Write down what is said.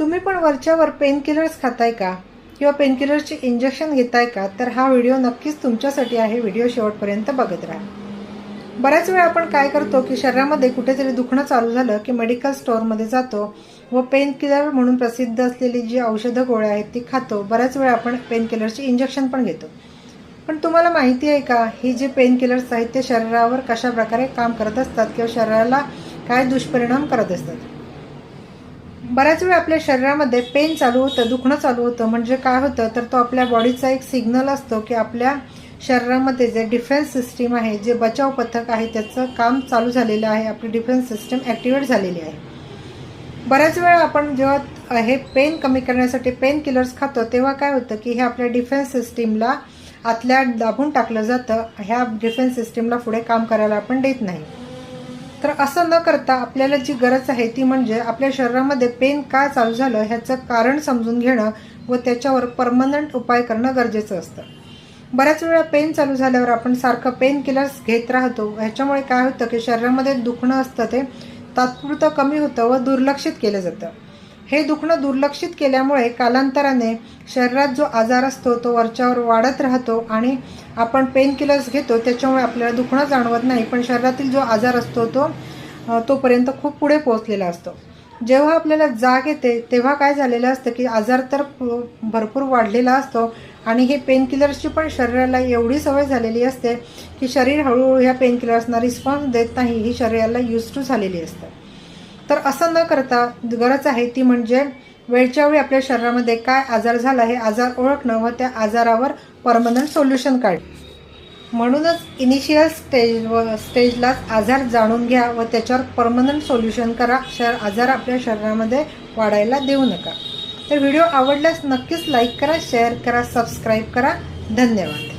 तुम्ही पण वरच्यावर पेनकिलर्स खाताय का? किंवा पेनकिलरचे इंजेक्शन घेताय का? तर हा व्हिडिओ नक्कीच तुमच्यासाठी आहे. व्हिडिओ शेवटपर्यंत बघत राहा. बऱ्याच वेळा आपण काय करतो की शरीरामध्ये कुठेतरी दुखणं चालू झालं की मेडिकल स्टोअरमध्ये जातो व पेन किलर म्हणून प्रसिद्ध असलेली जी औषधं गोळ्या आहेत ती खातो. बऱ्याच वेळा आपण पेन किलरची इंजेक्शन पण घेतो. पण तुम्हाला माहिती आहे का? ही जी पेन किलर्स आहेत ते शरीरावर कशा प्रकारे काम करत असतात किंवा शरीराला काय दुष्परिणाम करत असतात? बऱ्याच वेळा आपल्या शरीरामध्ये पेन चालू होतं दुखणं चालू होतं. म्हणजे काय होतं तर तो आपल्या बॉडीचा एक सिग्नल असतो की आपल्या शरीरामध्ये जे डिफेन्स सिस्टीम आहे जे बचाव पथक आहे त्याचं काम चालू झालेलं आहे. आपली डिफेन्स सिस्टीम ॲक्टिवेट झालेली आहे. बऱ्याच वेळा आपण जेव्हा हे पेन कमी करण्यासाठी पेन किलर्स खातो तेव्हा काय होतं की हे आपल्या डिफेन्स सिस्टीमला आतल्या दाबून टाकलं जातं. ह्या डिफेन्स सिस्टीमला पुढे काम करायला आपण देत नाही. तर असं न करता आपल्याला जी गरज आहे ती म्हणजे आपल्या शरीरामध्ये पेन का चालू झालं ह्याचं कारण समजून घेणं व त्याच्यावर परमनंट उपाय करणं गरजेचं असतं. बऱ्याच वेळा पेन चालू झाल्यावर आपण सारखं पेन किलर्स घेत राहतो. ह्याच्यामुळे काय होतं की शरीरामध्ये दुखणं असतं ते तात्पुरतं कमी होतं व दुर्लक्षित केलं जातं. हे दुखणं दुर्लक्षित केल्यामुळे कालांतराने शरीरात जो आजार असतो तो वरच्यावर वाढत राहतो आणि आपण पेन किलर्स घेतो त्याच्यामुळे आपल्याला दुखणं जाणवत नाही. पण शरीरातील जो आजार असतो तो तोपर्यंत खूप पुढे पोहोचलेला असतो. जेव्हा आपल्याला जाग येते तेव्हा काय झालेलं असतं की आजार तर भरपूर वाढलेला असतो आणि हे पेन किलर्सची पण शरीराला एवढी सवय झालेली असते की शरीर हळूहळू ह्या पेन किलर्सना रिस्पॉन्स देत नाही ही शरीराला यूज टू झालेली असतं. तर असं न करता गरज आहे ती म्हणजे वेळच्या वेळी आपल्या शरीरामध्ये काय आजार झाला हे आजार ओळखणं व त्या आजारावर परमनंट सोल्युशन काढ. म्हणूनच इनिशियल स्टेज व स्टेजलाच आजार जाणून घ्या व त्याच्यावर परमनंट सोल्युशन करा. शर आजार आपल्या शरीरामध्ये वाढायला देऊ नका. तर व्हिडिओ आवडल्यास नक्कीच लाईक करा शेअर करा सबस्क्राईब करा. धन्यवाद.